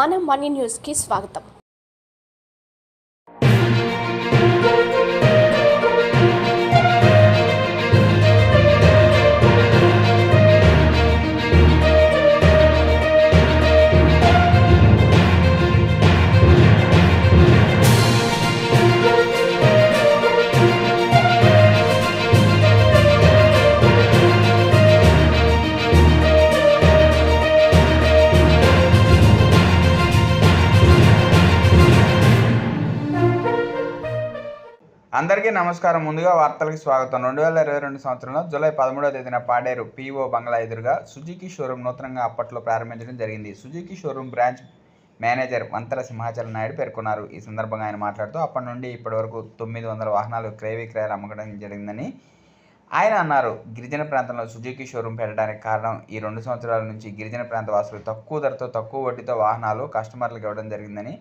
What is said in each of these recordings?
మన మనీ న్యూస్కి స్వాగతం అందరికీ నమస్కారం. ముందుగా వార్తలకు స్వాగతం. రెండు వేల ఇరవై రెండు సంవత్సరంలో జూలై పదమూడవ తేదీన పాడేరు పీఓ బంగ్లా ఎదురుగా సుజుకి షోరూమ్ నూతనంగా అప్పట్లో ప్రారంభించడం జరిగింది. Suzuki showroom branch manager Vanthala Simhachalam Naidu పేర్కొన్నారు. ఈ సందర్భంగా ఆయన మాట్లాడుతూ అప్పటి నుండి ఇప్పటి వరకు తొమ్మిది వందల వాహనాలు క్రయ విక్రయాలు అమ్మకడం జరిగిందని ఆయన అన్నారు. గిరిజన ప్రాంతంలో సుజుకి షోరూం పెట్టడానికి కారణం ఈ రెండు సంవత్సరాల నుంచి గిరిజన ప్రాంత వాసులు తక్కువ ధరతో తక్కువ వడ్డీతో వాహనాలు కస్టమర్లకు ఇవ్వడం జరిగిందని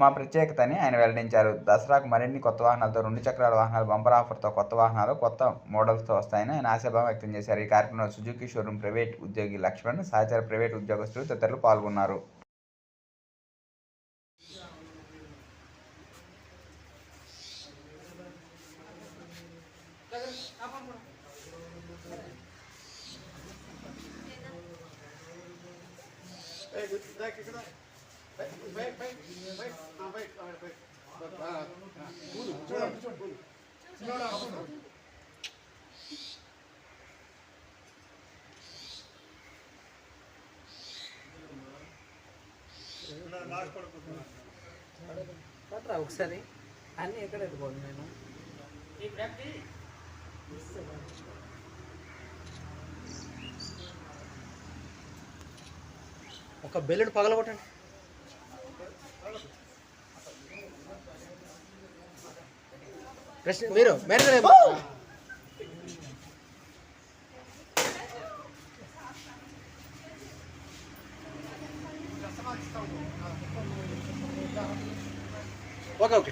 మా ప్రత్యేకతని ఆయన వెల్లడించారు. దసరాకు మరిన్ని కొత్త వాహనాలతో రెండు చక్రాల వాహనాలు బంపర్ ఆఫర్తో కొత్త వాహనాలు కొత్త మోడల్స్తో వస్తాయని ఆయన ఆశాభావం వ్యక్తం చేశారు. ఈ కార్యక్రమంలో సుజుకి షోరూం ప్రైవేట్ ఉద్యోగి లక్ష్మణ్ సహచార ప్రైవేట్ ఉద్యోగస్తులు తదితరులు పాల్గొన్నారు. పట్రా ఒకసారి. అన్నీ ఎక్కడ ఎత్తుకోండి నేను? ఒక బెల్లెడ్ పగలగొట్టండి. ప్రశ్న మీరు మేనేజర్ ఏమో? Okay okay